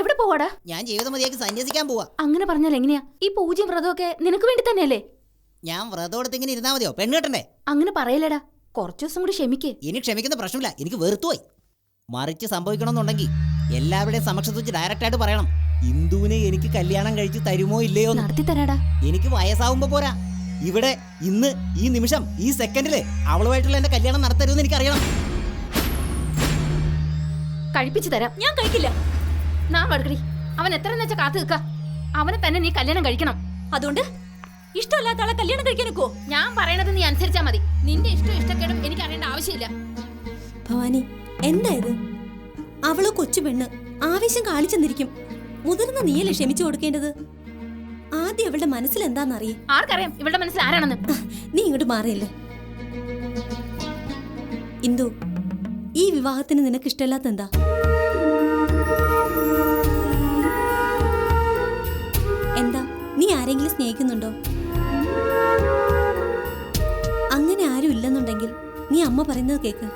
എവിടെ പോവാടാ? ഞാൻ ജീവിതം മതിയാക്കി സന്യസിക്കാൻ പോവാ. അങ്ങനെ പറഞ്ഞാൽ എങ്ങനെയാ? ഈ പൂജ്യം വ്രതമൊക്കെ നിനക്ക് വേണ്ടി തന്നെയല്ലേ? ഞാൻ വ്രതം എടുത്ത് ഇങ്ങനെ ഇരുന്നാ മതിയോ? പെണ്ണ് കെട്ടണ്ടേ? അങ്ങനെ പറയലടാ. കുറച്ചു ദിവസം കൂടി ക്ഷമിക്ക്. ഇനി ക്ഷമിക്കുന്ന പ്രശ്നമില്ല. എനിക്ക് വെറുത്തുപോയി മറിച്ച് സംഭവിക്കണമെന്നുണ്ടെങ്കിൽ എല്ലാവരുടെയും സമക്ഷത്ത് വെച്ച് ഡയറക്റ്റ് ആയിട്ട് പറയണം. ഇന്ദുവിനെ എനിക്ക് കല്യാണം കഴിച്ച് തരുമോ ഇല്ലയോ. നടത്തി തരാടാ. എനിക്ക് വയസ്സാവുമ്പോ പോരാ. ഇവിടെ ഇന്ന് ഈ നിമിഷം ഈ സെക്കൻഡിൽ അവളുമായിട്ടുള്ള എന്റെ കല്യാണം നടത്തരുമെന്ന് എനിക്കറിയണം. കഴിപ്പിച്ചു തരാം. ഞാൻ കഴിക്കില്ല. നാ അവൻ എത്ര വെച്ചാ കാത്തു നിൽക്ക. അവനെ തന്നെ നീ കല്യാണം കഴിക്കണം. അതുകൊണ്ട്? ഇഷ്ടമല്ലാത്ത ആളെ കല്യാണം കഴിക്കാനൊക്കോ ഞാൻ പറയണത് നീ അനുസരിച്ചാ മതി. നിന്റെ ഇഷ്ടം ഇഷ്ടക്കേടും എനിക്ക് അറിയേണ്ട ആവശ്യമില്ല. ഭവാനി എന്താ ഇത്? അവൾ കൊച്ചു പെണ്ണ് ആവേശം കാണിച്ചെന്നിരിക്കും. മുതിർന്ന നീയല്ലേ ക്ഷമിച്ചു കൊടുക്കേണ്ടത്? ആദ്യം അവളുടെ മനസ്സിൽ എന്താണെന്നറിയേ. ആർക്കറിയാം? ഇവളുടെ മനസ്സിൽ ആരാണെന്ന്. നീ ഇങ്ങോട്ട് മാറിയല്ലേ. ഇന്ദു ഈ വിവാഹത്തിന് നിനക്ക് ഇഷ്ടമല്ലാത്ത എന്താ? എന്താ? നീ ആരെങ്കിലും സ്നേഹിക്കുന്നുണ്ടോ? അങ്ങനെ ആരും ഇല്ലെന്നുണ്ടെങ്കിൽ നീ അമ്മ പറയുന്നത് കേക്ക്.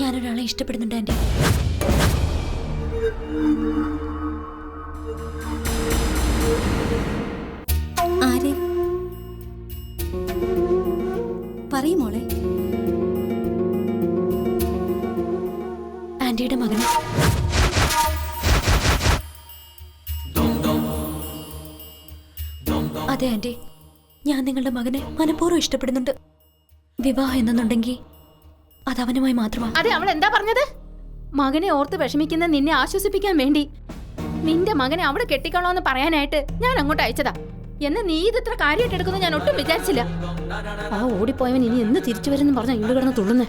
ഞാനൊരാളെ ഇഷ്ടപ്പെടുന്നുണ്ട് എന്റെ ആരെ? പറയും മോളെ. ആന്റിയുടെ മകനെ. അതെ ആന്റി. ഞാൻ നിങ്ങളുടെ മകനെ മനഃപൂർവം ഇഷ്ടപ്പെടുന്നുണ്ട്. വിവാഹം എന്നുണ്ടെങ്കിൽ അത് അവനുമായി മാത്രമാണ് അതെ അവൾ എന്താ പറഞ്ഞത്? മകനെ ഓർത്ത് വിഷമിക്കുന്ന നിന്നെ ആശ്വസിപ്പിക്കാൻ വേണ്ടി. നിന്റെ മകനെ അവിടെ കെട്ടിക്കോളാന്ന് പറയാനായിട്ട് ഞാൻ അങ്ങോട്ട് അയച്ചതാ. എന്ന് നീ ഇതത്ര കാര്യമായിട്ട് എടുക്കുന്നു ഞാൻ ഒട്ടും വിചാരിച്ചില്ല. ആ ഓടിപ്പോയവൻ ഇനി എന്ന് തിരിച്ചു വരുന്നു പറഞ്ഞ ഇവിടെ കിടന്ന് തുള്ളുന്നേ.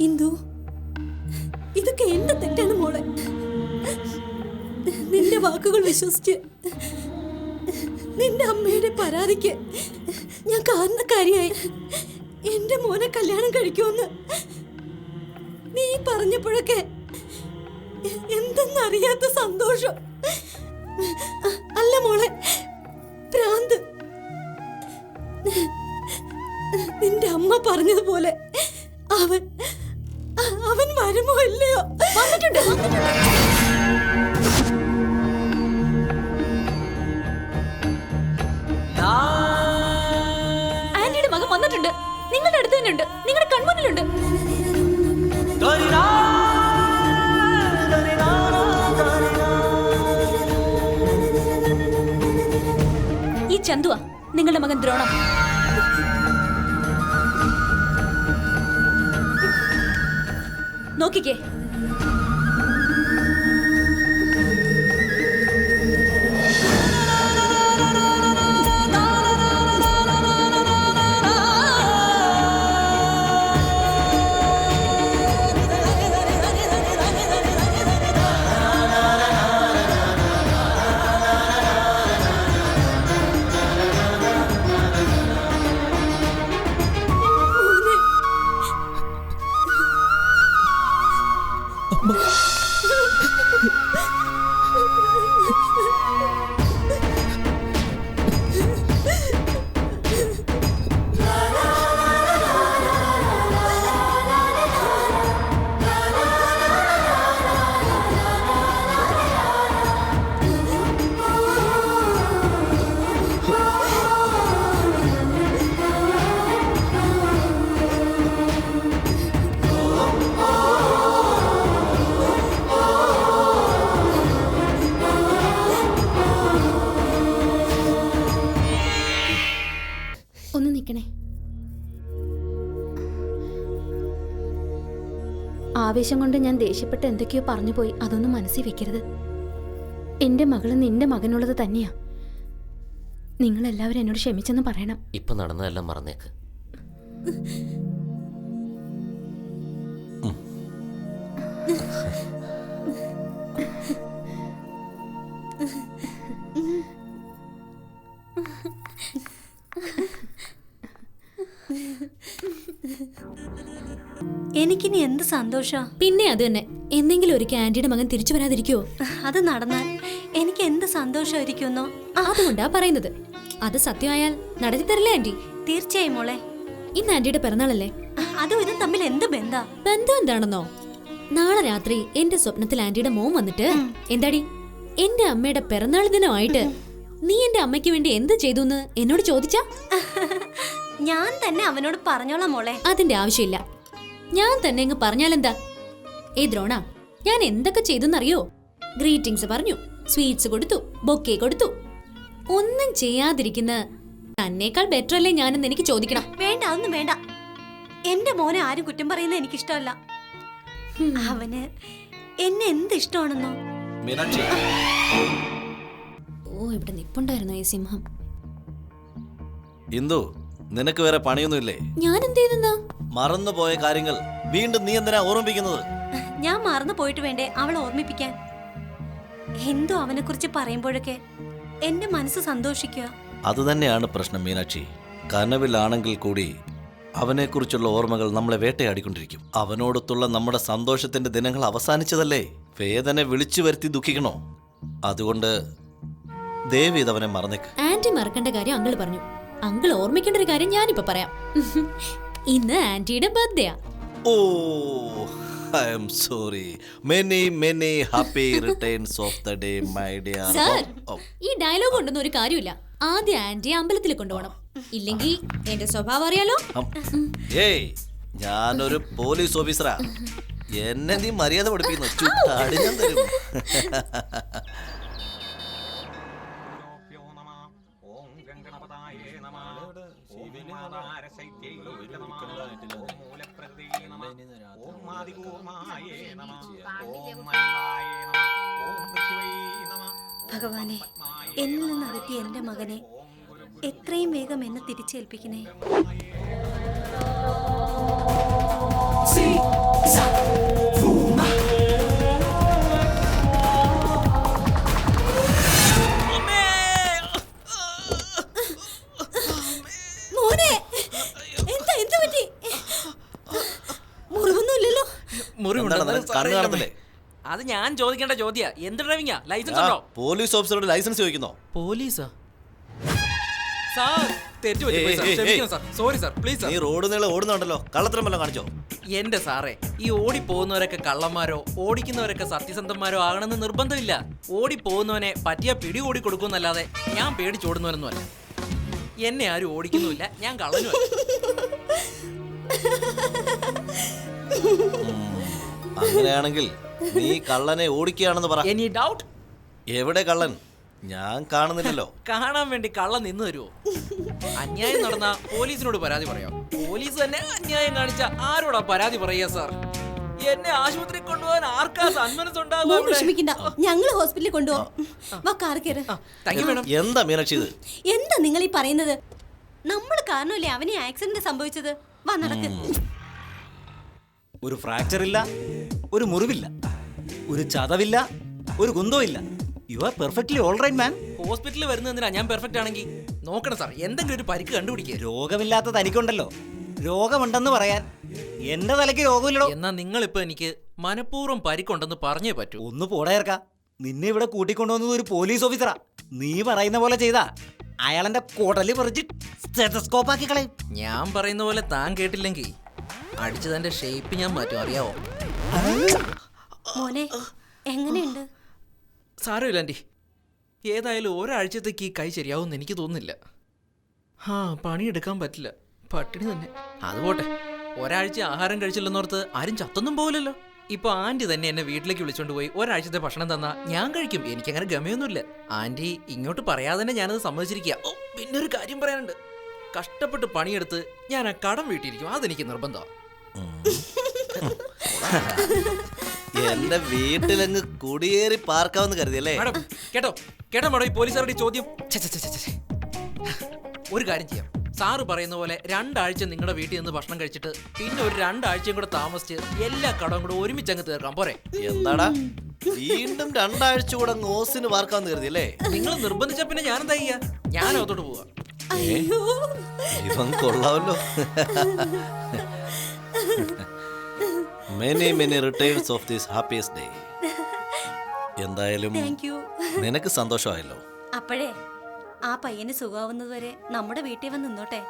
ഇന്ദു ഇതൊക്കെ എന്റെ തെറ്റാണ് മോളെ? നിന്റെ വാക്കുകൾ വിശ്വസിച്ച് നിന്റെ അമ്മയുടെ പരാതിക്ക് ഞാൻ കാരണക്കാരിയായി. എന്റെ മോനെ കല്യാണം കഴിക്കുമെന്ന് നീ പറഞ്ഞപ്പോഴൊക്കെ എന്തെന്നറിയാത്ത സന്തോഷം. അല്ല മോളെ പ്രാന്ത് നിന്റെ അമ്മ പറഞ്ഞതുപോലെ അവൻ വരുമോ ഇല്ലയോ? വന്നിട്ടുണ്ട് ആന്റിയുടെ മകൻ വന്നിട്ടുണ്ട്. നിങ്ങളുടെ അടുത്ത് തന്നെ ഉണ്ട്. നിങ്ങളുടെ കൺമുന്നിലുണ്ട്. ഈ ചന്തുവാ നിങ്ങളുടെ മകൻ ദ്രോണം. നോക്കിക്കേ. ആവേശം കൊണ്ട് ഞാൻ ദേഷ്യപ്പെട്ട് എന്തൊക്കെയോ പറഞ്ഞു പോയി അതൊന്നും മനസ്സിൽ വെക്കരുത്. എന്റെ മകൾ നിന്റെ മകനുള്ളത് തന്നെയാ. നിങ്ങൾ എല്ലാവരും എന്നോട് ക്ഷമിച്ചെന്ന് പറയണം. ഇപ്പൊ നടന്നതെല്ലാം മറന്നേക്ക്. എനിക്കിനി എന്ത് സന്തോഷാ? പിന്നെ അത് തന്നെ. എന്തെങ്കിലും ഒരു ആന്റിയുടെ മകൻ തിരിച്ചു വരാതിരിക്കോ അത് നടന്നാൽ എനിക്ക് എന്ത് സന്തോഷമായിരിക്കുന്നോ അതുകൊണ്ടാ പറയുന്നത്. അത് സത്യമായാൽ നടത്തി തരില്ലേ ആന്റി തീർച്ചയായും മോളെ. ഇന്ന് ആന്റിയുടെ പിറന്നാളല്ലേ? അതും ഇതും തമ്മിൽ എന്ത് ബന്ധാ? ബന്ധം എന്താണെന്നോ? നാളെ രാത്രി എന്റെ സ്വപ്നത്തിൽ ആന്റിയുടെ മോൻ വന്നിട്ട് എന്താടി? എന്റെ അമ്മയുടെ പിറന്നാൾ ദിനമായിട്ട് നീ എന്റെ അമ്മയ്ക്ക് വേണ്ടി എന്ത് ചെയ്തു എന്ന് എന്നോട് ചോദിച്ചാ? ഞാൻ തന്നെ അവനോട് പറഞ്ഞോളാം മോളെ. അതിന്റെ ആവശ്യമില്ല. ഞാൻ തന്നെ അങ്ങ് പറഞ്ഞാലെന്താ? ഏ ദ്രോണ ഞാൻ എന്തൊക്കെ ചെയ്തെന്നറിയോ? ഗ്രീറ്റിംഗ്സ് പറഞ്ഞു സ്വീറ്റ്സ് കൊടുത്തു ബൊക്കെ കൊടുത്തു. ഒന്നും ചെയ്യാതിരിക്കുന്ന തന്നേക്കാൾ ബെറ്റർ അല്ലേ ഞാനെന്ന് എനിക്ക് ചോദിക്കണം. വേണ്ട ഒന്നും വേണ്ട. എന്റെ മോനെ ആരും കുറ്റം പറയുന്നത് എനിക്കിഷ്ടമല്ല. അവന് എന്നെ എന്ത് ഇഷ്ടമാണെന്നോ? മീനാക്ഷി. ഓ ഇവിടെ നിപ്പുണ്ടായിരുന്നു ഈ സിംഹം. എന്തോ നിനക്ക് വേറെ പണിയൊന്നുമില്ലേ? ഞാൻ എന്ത് ചെയ്തെന്നാ? മറന്നുപോയ കാര്യങ്ങൾ വീണ്ടും നീ എന്തിനാ ഓർമ്മിപ്പിക്കുന്നത്? ഞാൻ മറന്നു പോയിട്ട് വേണ്ടേ അവളെ ഓർമ്മിപ്പിക്കാൻ? എന്തോ അവനെ കുറിച്ച് പറയുമ്പോഴൊക്കെ എന്റെ മനസ്സ് സന്തോഷിക്കുക. അത് തന്നെയാണ് പ്രശ്നം മീനാക്ഷി. കനവിലാണെങ്കിൽ കൂടി അവനെക്കുറിച്ചുള്ള ഓർമ്മകൾ നമ്മളെ വേട്ടയാടിക്കൊണ്ടിരിക്കും. അവനോടൊത്തുള്ള നമ്മുടെ സന്തോഷത്തിന്റെ ദിനങ്ങൾ അവസാനിച്ചതല്ലേ? വേദന വിളിച്ചു വരുത്തി ദുഃഖിക്കണോ? അതുകൊണ്ട് ദേവി ഇതവനെ മറന്നേക്ക്. ആന്റി മറക്കേണ്ട കാര്യം അങ്കിൾ പറഞ്ഞു. അങ്കിൾ ഓർമ്മിക്കേണ്ട ഒരു കാര്യം ഞാനിപ്പോ പറയാം. ഇന്ന് ആന്റിയുടെ birthday oh I'm sorry. Many many happy returns of the day my dear sir ഈ ഡയലോഗ് കൊണ്ടൊന്നും ഒരു കാര്യമില്ല. ആദ്യം ആന്റിയെ അമ്പലത്തിൽ കൊണ്ടുപോകണം. ഇല്ലെങ്കിൽ എന്റെ സ്വഭാവം അറിയാലോ. ഏയ് ഞാനൊരു പോലീസ് ഓഫീസറാ എന്നെ നീ മര്യാദ പഠിപ്പിക്കുന്നു. ചുട്ടാടി ഞാൻ തരും ോ. ഭഗവാനെ എന്നിൽ നിന്ന് അകറ്റിയ എന്റെ മകനെ എത്രയും വേഗം എന്നെ തിരിച്ചേൽപ്പിക്കണേ. മോനെ കണ്ണ് അത് ഞാൻ ചോദിക്കേണ്ട ചോദ്യ. എന്ത് ഡ്രൈവിംഗാ ലൈസൻസ് ഉണ്ടോ? പോലീസ് ഓഫീസറോട് ലൈസൻസ് ചോദിക്കുന്നോ? പോലീസാ. Sir sorry sir. പ്ലീസ് നീ റോഡ് നീളെ ഓടുന്നുണ്ടല്ലോ. കള്ളത്തരം വല്ലതും കാണിച്ചോ? എന്റെ സാറേ ഈ ഓടി പോകുന്നവരൊക്കെ കള്ളന്മാരോ ഓടിക്കുന്നവരൊക്കെ സത്യസന്ധന്മാരോ ആകണമെന്ന് നിർബന്ധമില്ല. ഓടി പോകുന്നവനെ പറ്റിയ പിടി ഓടി കൊടുക്കുന്നല്ലാതെ ഞാൻ പേടിച്ചോടുന്നവരൊന്നുമല്ല എന്നെ ആരും ഓടിക്കുന്നുമില്ല ഞാൻ കള്ളനുമല്ല. അങ്ങനെയാണെങ്കിൽ നീ കള്ളനെ ഓടിക്കുകയാണെന്ന് പറ. എനി ഡൗട്ട് എവിടെ കള്ളൻ? ഞാൻ കാണുന്നില്ലല്ലോ. കാണാൻ വേണ്ടി കള്ളൻ നിന്ന് തരുമോ അന്യായം നടന്ന പോലീസിനോട് പരാതി പറയാം. പോലീസ് തന്നെ അന്യായം കാണിച്ച ആരോടാ പരാതി പറയുക സാർ എന്നെ ആശുപത്രി കൊണ്ടുപോകാൻ ആർക്കാ സന്മനസ്സുണ്ടാകും? വിഷമിക്കണ്ട. ഞങ്ങൾ ഹോസ്പിറ്റലിൽ കൊണ്ടുപോകും. എന്താ മീനാക്ഷി ഇത് എന്താ നിങ്ങൾ ഈ പറയുന്നത്? നമ്മൾ കാരണമല്ലേ അവനെ ആക്സിഡന്റ് സംഭവിച്ചത്? വാ നടക്ക്. ഒരു ഫ്രാക്ചർ ഇല്ല ഒരു മുറിവില്ല ഒരു ചതവില്ല ഒരു കുന്തവും ഇല്ല you are perfectly all right man ഹോസ്പിറ്റലിൽ വരുന്നതിനാ ഞാൻ പെർഫെക്റ്റ് ആണെങ്കിൽ നോക്കണം സാർ എന്തെങ്കിലും ഒരു പരിക്ക് കണ്ടുപിടിക്കുക രോഗമില്ലാത്ത തനിക്കുണ്ടല്ലോ. രോഗമുണ്ടെന്ന് പറയാൻ എന്റെ തലയ്ക്ക് രോഗമില്ലടോ. എന്നാ നിങ്ങളിപ്പോ എനിക്ക് മനഃപൂർവം പരിക്കുണ്ടെന്ന് പറഞ്ഞേ പറ്റൂ. ഒന്ന് പോടയർക്ക നിന്നെ ഇവിടെ കൂട്ടിക്കൊണ്ടുവന്നത് ഒരു പോലീസ് ഓഫീസറാ നീ പറയുന്ന പോലെ ചെയ്താ. അയാളെന്റെ കുടൽ പറിച്ച് സ്റ്റെറ്റസ്കോപ്പ് ആക്കി കളയും. ഞാൻ പറയുന്ന പോലെ താൻ കേട്ടില്ലെങ്കിൽ അടിച്ചതിന്റെ ഷേപ്പ് ഞാൻ മാറ്റും അറിയാവോ? മോനെ എങ്ങനെയുണ്ട്? സാരമില്ല ആന്റി ഏതായാലും ഒരാഴ്ചത്തേക്ക് ഈ കൈ ശരിയാവും എനിക്ക് തോന്നുന്നില്ല. ആ പണിയെടുക്കാൻ പറ്റില്ല. പട്ടിണി തന്നെ. അത് പോട്ടെ. ഒരാഴ്ച ആഹാരം കഴിച്ചില്ലെന്നോർത്ത് ആരും ചത്തൊന്നും പോകില്ലല്ലോ ഇപ്പൊ ആന്റി തന്നെ എന്നെ വീട്ടിലേക്ക് വിളിച്ചോണ്ട് പോയി ഒരാഴ്ചത്തെ ഭക്ഷണം തന്നാ ഞാൻ കഴിക്കും. എനിക്കങ്ങനെ ഗമയൊന്നുമില്ല. ആന്റി ഇങ്ങോട്ട് പറയാതെ തന്നെ ഞാനത് സമ്മതിച്ചിരിക്കുക ഓ പിന്നെ ഒരു കാര്യം പറയാനുണ്ട്. കഷ്ടപ്പെട്ട് പണിയെടുത്ത് ഞാൻ ആ കടം വീട്ടിയിരിക്കും. അതെനിക്ക് നിർബന്ധമാണ് എന്റെ വീട്ടിലങ്ങ് കുടിയേറി പാർക്കാവെന്ന് കരുതിയല്ലേ മാഡം കേട്ടോ കേട്ടോ മാഡം ഈ പോലീസുകാരുടെ ഈ ചോദ്യം. ഛെ, ഛെ, ഛെ, ഛെ, ഛെ. ഒരു കാര്യം ചെയ്യാം. സാറ് പറയുന്ന പോലെ രണ്ടാഴ്ച നിങ്ങളുടെ വീട്ടിൽ നിന്ന് ഭക്ഷണം കഴിച്ചിട്ട് പിന്നെ ഒരു രണ്ടാഴ്ചയും കൂടെ താമസിച്ച് എല്ലാ കടവും കൂടെ ഒരുമിച്ച് അങ്ങ് തീർക്കാം. പോരെ. എന്താടാ? വീണ്ടും രണ്ടാഴ്ച കൂടെ അങ്ങ് ഓസിന് പാർക്കാവെന്ന് കരുതിയല്ലേ നിങ്ങൾ നിർബന്ധിച്ച പിന്നെ ഞാൻ എന്താ ചെയ്യാ? ഞാൻ അകത്തോട്ട് പോവാ. അയ്യോ. ഇവൻ കൊള്ളാമല്ലോ many many returns of this happiest day എന്തായാലും നിനക്ക് സന്തോഷമായല്ലോ. അപ്പോഴേ ആ പയ്യന് സുഖാവുന്നത് വരെ നമ്മുടെ വീട്ടിൽ വന്ന് നിന്നോട്ടെ.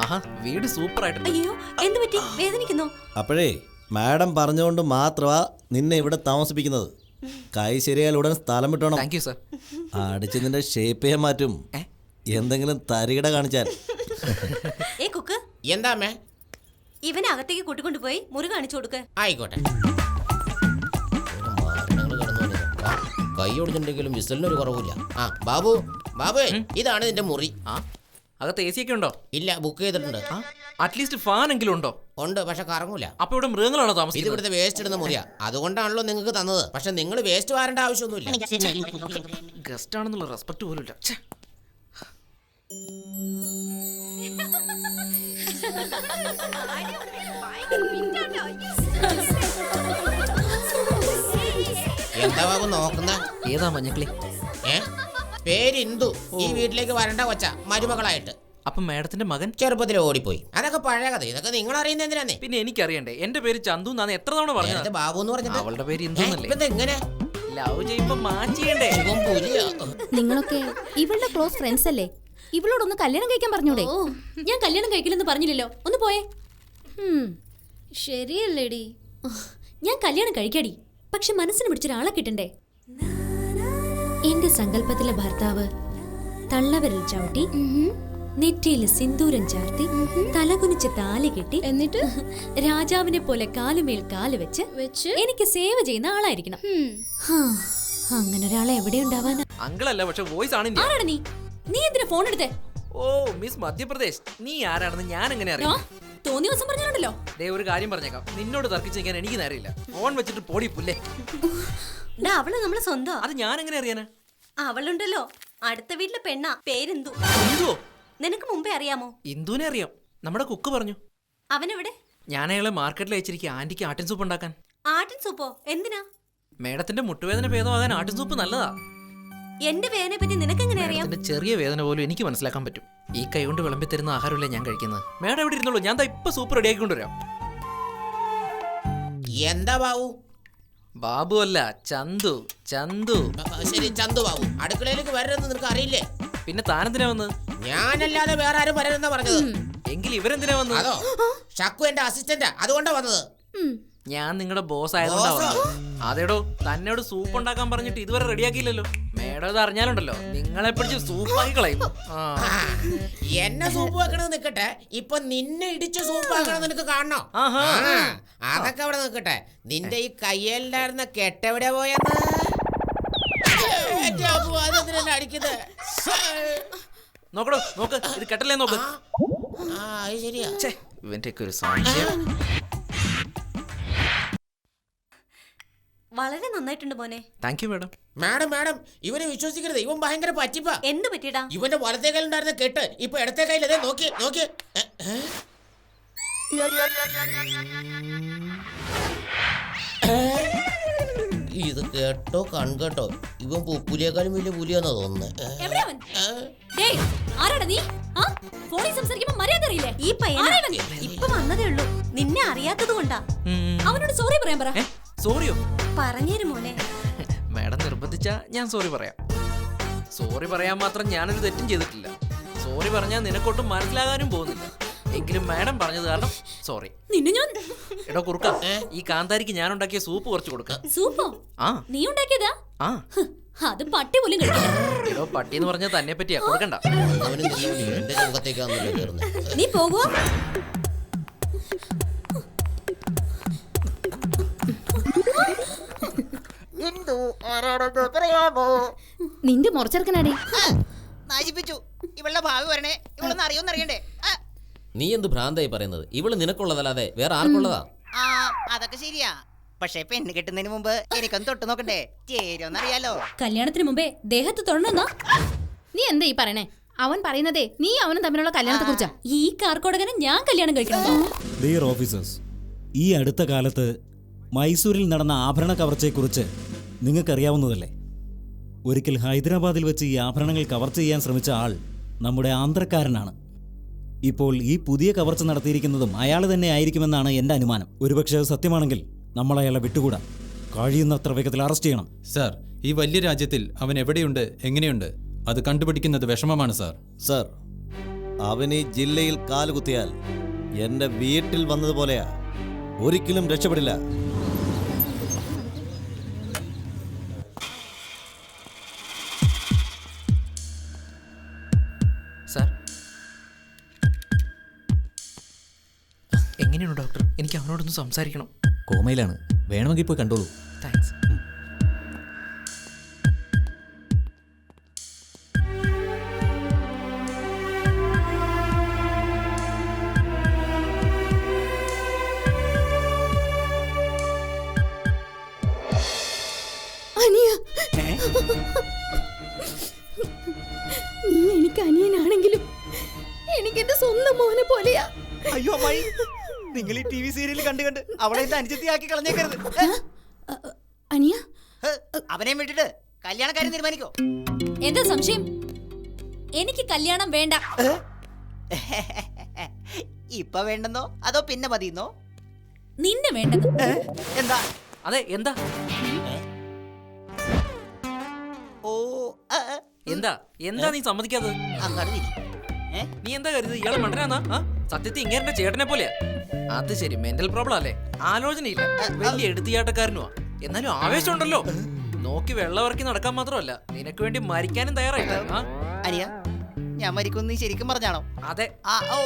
ആഹാ വീട് സൂപ്പർ ആയിട്ട് അയ്യോ എന്ത് പറ്റി? വേദനിക്കുന്നു? അപ്പോഴേ മാഡം പറഞ്ഞുകൊണ്ട് മാത്രമാ നിന്നെ ഇവിടെ താമസിപ്പിക്കുന്നത്. കൈ ശരിയാൽ ഉടൻ സ്ഥലം വിട്ടോണം. താങ്ക് യു സർ അടിച്ച് നിന്റെ ഷേപ്പ് ചെയ്യാൻ മാറ്റും എന്തെങ്കിലും തരികിട കാണിച്ചാൽ. ഏ കുക്ക്. എന്താ മേ ഇവനെ അകത്തേക്ക് കൂട്ടിക്കൊണ്ടു പോയി മുറി കാണിച്ചു കൊടുക്ക്. ആയിക്കോട്ടെ. കൈ ഒടിച്ചിട്ടുണ്ടെങ്കിലും വിസലിനൊരു കുറവില്ല ആ ബാബു ബാബു ഇതാണ് നിന്റെ മുറി. ആ അകത്ത് എ സി ഒക്കെ ഉണ്ടോ? ഇല്ല ബുക്ക് ചെയ്തിട്ടുണ്ട്. അറ്റ്ലീസ്റ്റ് ഫാൻ എങ്കിലും ഉണ്ടോ? ഉണ്ട് പക്ഷെ കറങ്ങൂല അപ്പൊ ഇവിടെ മൃഗങ്ങളാണോ ഇത് താമസിക്കുന്നത് ഇവിടുത്തെ വേസ്റ്റ് ഇടുന്ന മുറിയാ. അതുകൊണ്ടാണല്ലോ നിങ്ങൾക്ക് തന്നത്. പക്ഷെ നിങ്ങൾ വേസ്റ്റ് വാരേണ്ട ആവശ്യമൊന്നുമില്ല. ഗസ്റ്റ് ആണെന്നുള്ള റെസ്പെക്ട് പോലും ഇല്ല. ഛെ. എന്താ ബാബു നോക്കുന്ന? ഏതാ മഞ്ഞക്കിളി? ഏ? പേര് ഇന്ദു. ഈ വീട്ടിലേക്ക് വരണ്ട കൊച്ച മരുമകളായിട്ട്. അപ്പൊ മാഡത്തിന്റെ മകൻ? ചെറുപ്പത്തിൽ ഓടിപ്പോയി. അതൊക്കെ പഴയ കഥ ഇതൊക്കെ നിങ്ങൾ അറിയുന്ന എന്തിനാന്നേ? പിന്നെ എനിക്കറിയണ്ടേ എന്റെ പേര് ചന്തു എന്നാണ് എത്ര തവണ നേരത്തെ പറഞ്ഞത് ബാബു എന്ന് പറഞ്ഞിട്ട്. അവളുടെ പേര് ഇപ്പൊ എങ്ങനെ ലവ് ചെയ്യുമ്പോ മാറ്റിയണ്ടേ ഇവൻ പുലിയാ. നിങ്ങളൊക്കെ ഇവളുടെ ക്ലോസ് ഫ്രണ്ട്സ് അല്ലേ? ഇവളോടൊന്ന് കല്യാണം കഴിക്കാൻ പറഞ്ഞൂടെ? ഓ. ഞാൻ കല്യാണം കഴിക്കില്ലെന്ന് പറഞ്ഞില്ലല്ലോ. ഒന്ന് പോയേ. ഹും, ശരിയല്ലേടി. ഞാൻ കല്യാണം കഴിക്കാടി. പക്ഷെ മനസ്സിന് പിടിച്ചൊരാളെ കിട്ടണ്ടേ? എന്റെ സങ്കല്പത്തിലെ ഭർത്താവ് തള്ളവരിൽ ചവിട്ടി നെറ്റിയിൽ സിന്ദൂരം ചാർത്തി തലകുനിച്ച് താലി കെട്ടി എന്നിട്ട്? രാജാവിനെ പോലെ കാലുമേൽ കാൽ വെച്ച് വെച്ച്? എനിക്ക് സേവ ചെയ്യുന്ന ആളായിരിക്കണം. അങ്ങനെ ഒരാളെ എവിടെ ഉണ്ടാവാനാ? അങ്കിളല്ല പക്ഷെ വോയിസ് ആണ് ആരാണ് നീ? നീ എന്തിനാ ഫോൺ എടുത്തേ? Oh miss Madhya Pradesh. നീ ആരാണെന്ന് ഞാൻ എങ്ങനെ അറിയാം? തോന്നി ദിവസം പറഞ്ഞാലുണ്ടല്ലോ. ദേ ഒരു കാര്യം പറഞ്ഞേക്കാം. നിന്നോട് തർക്കിച്ച് നിൽക്കാൻ എനിക്ക് നേരമില്ല. ഫോൺ വെച്ചിട്ട് പോടി പുല്ലേ? ഡാ അവൾ നമ്മളെ സ്വന്തം അത് ഞാൻ എങ്ങനെ അറിയാനാ അവളുണ്ടല്ലോ. അടുത്ത വീട്ടിലെ പെണ്ണാ. പേരെന്തു? ഇന്ദുവോ? നിനക്ക് മുമ്പേ അറിയാമോ? ഇന്ദുവിനെ അറിയാം. നമ്മുടെ കുക്ക് പറഞ്ഞു. അവനെവിടെ? ഞാൻ അയാളെ മാർക്കറ്റിൽ അയച്ചിരിക്കുക ആന്റിക്ക് ആട്ടിൻ സൂപ്പ് ഉണ്ടാക്കാൻ. ആട്ടിൻ സൂപ്പോ? എന്തിനാ? മേഡത്തിന്റെ മുട്ടുവേദന ഭേദമാകാൻ ആട്ടിൻ സൂപ്പ് നല്ലതാ. എന്റെ വേദനയെ പറ്റി നിനക്ക് എങ്ങനെ അറിയാം ചെറിയ വേദന പോലും എനിക്ക് മനസ്സിലാക്കാൻ പറ്റും. ഈ കൈ കൊണ്ട് വിളമ്പി തരുന്ന ആഹാരമല്ലേ ഞാൻ കഴിക്കുന്നത്? മേഡം എവിടെ ഇരുന്നുള്ളൂ ഞാൻ ദാ ഇപ്പൊ സൂപ്പ് റെഡിയാക്കി കൊണ്ടുവരാം. എന്താ ബാബു? ബാബു അല്ല ചന്തു ചന്തു. ശരി ചന്തു ബാബു. അടുക്കളയിലേക്ക് വരരുതെന്ന് നിനക്ക് അറിയില്ലേ? പിന്നെ താനെന്തിനാ വന്ന്? ഞാനല്ലാതെ വേറെ ആരും വരരുതെന്നാ പറഞ്ഞത്. എങ്കിൽ ഇവരെന്തിനാ വന്ന്? അതോ ഷക്കു എന്റെ അസിസ്റ്റന്റാ അതുകൊണ്ടാ വന്നത്. ഞാൻ നിങ്ങളുടെ ബോസ് ആയതുകൊണ്ടാ? വന്നത്. അതേടോ തന്നോട് സൂപ്പ് ഉണ്ടാക്കാൻ പറഞ്ഞിട്ട് ഇതുവരെ റെഡിയാക്കിയില്ലല്ലോ മേഡം ഇത് അറിഞ്ഞാലുണ്ടല്ലോ. നിങ്ങളെ പിടിച്ച് സൂപ്പാക്കി കളയും. ആ. എന്നെ സൂപ്പ് വെക്കണത് നിക്കട്ടെ. ഇപ്പൊ നിന്നെ ഇടിച്ച് സൂപ്പ് വെക്കണത് നിനക്ക് കാണണോ? ആഹാ. ആ, അതൊക്കെ അവിടെ നിക്കട്ടെ. നിന്റെ ഈ കയ്യിലുണ്ടായിരുന്ന കെട്ടെവിടെ പോയെന്ന്? എന്നെ അടിക്കുന്നത് നോക്കടോ നോക്ക്. ഇത് കെട്ടല്ലേ നോക്ക്. ആ അത് ശരിയാ. ഇവന്റെ ഇവന്റെയൊക്കെ ഒരു സംശയം. വളരെ നന്നായിട്ടുണ്ട് മോനെ. Thank you madam madam madam ഇവനെ വിശ്വസിക്കരുത്. ഇവൻ ഭയങ്കര പറ്റിപ്പാ. എന്ത് പറ്റിടാ ഇവന്റെ വലത്തെ കയ്യിലുണ്ടായിരുന്ന കെട്ട് ഇപ്പൊ ഇടത്തെ കയ്യിൽ അതെ നോക്കി നോക്കി? ഇത് കേട്ടോ കൺകേട്ടോ. ഇവൻ പുലിയേക്കാളും വലിയ പുലിയാന്നാ തോന്നുന്നത് ഏ? അവൻ? ഏ? ആരാടാ നീ? ആ? ഫോണിൽ സംസാരിക്കുമ്പോ മര്യാദ അറിയില്ലേ? ഈ പയ്യൻ ഇപ്പൊ വന്നതേ ഉള്ളൂ. നിന്നെ അറിയാത്തത് കൊണ്ടാ. അവനോട് സോറി പറയാൻ പറ. സോറിയോ പറഞ്ഞേര് മോനെ. മാഡം നിർബന്ധിച്ചാ ഞാൻ സോറി പറയാം. സോറി പറയാൻ മാത്രം ഞാനൊരു തെറ്റും ചെയ്തിട്ടില്ല. സോറി പറഞ്ഞാൽ നിനക്കൊട്ടും മനസ്സിലാകാനും പോകുന്നില്ല. എങ്കിലും മാഡം പറഞ്ഞത് കാരണം സോറി നിന്നെ ഞാൻ എടോ കുറുക്ക ഈ കാന്താരിക്ക് ഞാൻ ഉണ്ടാക്കിയ സൂപ്പ് കുറച്ച് കൊടുക്ക. സൂപ്പോ? ആ. നീ ഉണ്ടാക്കിയതാ? ആ. അത് പട്ടി പോലും കഴിക്കില്ല. എടോ പട്ടി എന്ന് പറഞ്ഞാൽ തന്നെ പറ്റിയാ കൊടുക്കണ്ട. അവന് നിന്നെ. എന്റെ കയറുന്നത് നീ പോകുവോ? നിന്റെ മുറച്ചെറുക്കനാടേ നശിപ്പിച്ചു ഇവളുടെ ഭാവി വരണേ. ഇവളൊന്നും അറിയോന്ന് അറിയണ്ടേ? നീ എന്ത് ഭ്രാന്തായി പറയുന്നത്? ഇവൾ നിനക്കുള്ളതല്ലാതെ വേറെ ആർക്കുള്ളതാ? ആ അതൊക്കെ ശരിയാ. പക്ഷെ പെണ്ണ് കെട്ടുന്നതിന് മുമ്പ് എനിക്കൊന്ന് തൊട്ട് നോക്കണ്ടേ? ചേരുമെന്നറിയാലോ കല്യാണത്തിന് മുമ്പേ ദേഹത്ത് തൊടണോ നീ എന്താ ഈ പറയണേ? അവൻ പറയുന്നതേ നീ അവനും തമ്മിലുള്ള കല്യാണത്തെ കുറിച്ചാ ഈ കാർക്കോടകനെ ഞാൻ കല്യാണം കഴിക്കണം ഡിയർ ഓഫീസേഴ്സ് ഈ അടുത്ത കാലത്ത് മൈസൂരിൽ നടന്ന ആഭരണ കവർച്ചയെക്കുറിച്ച് നിങ്ങൾക്കറിയാവുന്നതല്ലേ? ഒരിക്കൽ ഹൈദരാബാദിൽ വെച്ച് ഈ ആഭരണങ്ങൾ കവർച്ച ചെയ്യാൻ ശ്രമിച്ച ആൾ നമ്മുടെ ആന്ധ്രക്കാരനാണ്. ഇപ്പോൾ ഈ പുതിയ കവർച്ച നടത്തിയിരിക്കുന്നതും അയാൾ തന്നെ ആയിരിക്കുമെന്നാണ് എന്റെ അനുമാനം. ഒരുപക്ഷെ അത് സത്യമാണെങ്കിൽ നമ്മൾ അയാളെ വിട്ടുകൂടാ. കഴിയുന്നത്ര വേഗത്തിൽ അറസ്റ്റ് ചെയ്യണം. സാർ ഈ വലിയ രാജ്യത്തിൽ അവൻ എവിടെയുണ്ട് എങ്ങനെയുണ്ട്? അത് കണ്ടുപിടിക്കുന്നത് വിഷമമാണ് സാർ. സർ അവൻ ഈ ജില്ലയിൽ കാലുകുത്തിയാൽ എന്റെ വീട്ടിൽ വന്നതുപോലെയാ ഒരിക്കലും രക്ഷപ്പെടില്ല. എങ്ങനെയുണ്ട് ഡോക്ടർ? എനിക്ക് അവനോടൊന്ന് സംസാരിക്കണം. കോമയിലാണ്. വേണമെങ്കിൽ പോയി കണ്ടോളൂ. താങ്ക്സ്. അനിയ. നീ എനിക്ക് അനിയനാണെങ്കിലും എനിക്ക് എന്റെ സ്വന്തം മോനെ പോലെയാ. അയ്യോ അമ്മായി. നിങ്ങൾ ഈ ടി വി സീരിയൽ കണ്ട് കണ്ട് അവളെ എന്റെ അനുജത്തിയാക്കി കളഞ്ഞേക്കരുത്? അനിയ? അവനെയും വിട്ടിട്ട് കല്യാണക്കാര്യം തീരുമാനിക്കോ. എന്താ സംശയം? എനിക്ക് കല്യാണം വേണ്ട. ഇപ്പൊ വേണ്ടെന്നോ? അതോ പിന്നെ മതിയെന്നോ? നിന്നെ വേണ്ടത് എന്താ? അതെ എന്താ? ഓ എന്താ? എന്താ നീ സമ്മതിക്കാത്തത്. നീ എന്താ കരുത് ഇയാളെ മണ്ടനാന്നാ? സത്യത്തിൽ ഇങ്ങനെ ചേട്ടനെ പോലെയാ. അത് ശരി മെന്റൽ പ്രോബ്ലം അല്ലേ? ആലോചനയില്ല. വലിയ എടുത്തിയാട്ടക്കാരനുമാ എന്നാലും ആവേശമുണ്ടല്ലോ. നോക്കി വെള്ളവർക്കി നടക്കാൻ മാത്രമല്ല നിനക്ക് വേണ്ടി മരിക്കാനും തയ്യാറായില്ല. അനിയ ഞാൻ മരിക്കുന്നു ശരിക്കും പറഞ്ഞാണോ? അതെ. ആ ഓ